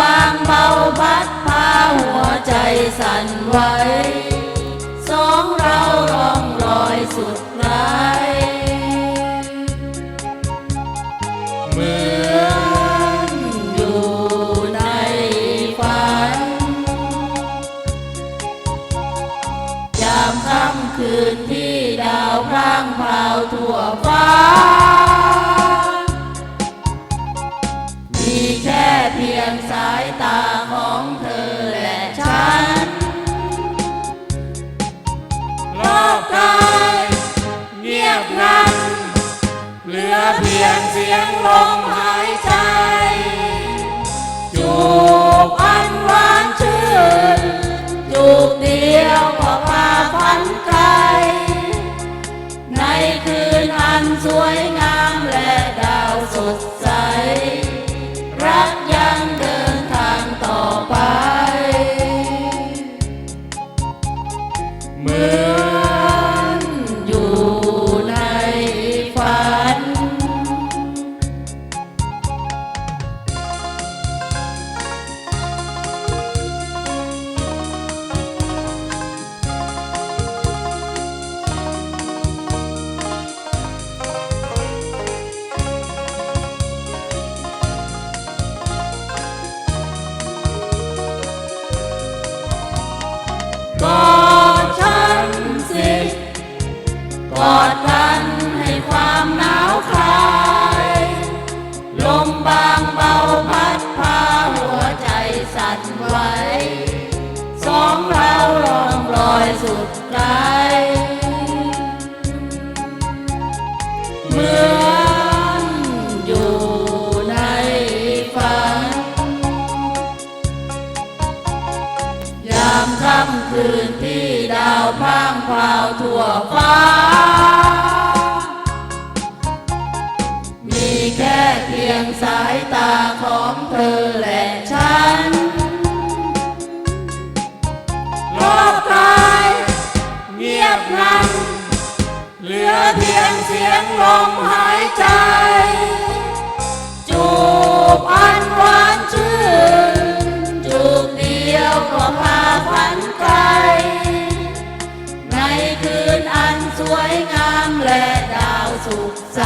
บางเบาพัดพาหัวใจสั่นไหวสองเราร้องรอยสุดร้ายเหมือนอยู่ในฝันยามค่ำคืนที่ดาวพรางพราวทั่วฟ้า แค่เพียงสายตาของเธอและฉันโลกกายเงียบงันเหลือเพียงเสียงลมหายใจจูบอันหวานชื่นจูบเดียวก็พาพันไกล ในคืนอันสวยงามและดาวสดใส เหมือ อดกันให้ความหนาวคลาย ลมบางเบาพัดพาหัวใจสั่นไหวสองเราลองลอยสุดไกลเมือามค่ำคืนที่ดาวพรางพราวทั่วฟ้า มีแค่เพียงสายตาของเธอและฉันโลกกายเงียบงัน เหลือเพียงเสียงลมหายใจ วยงามและดาวสุขใส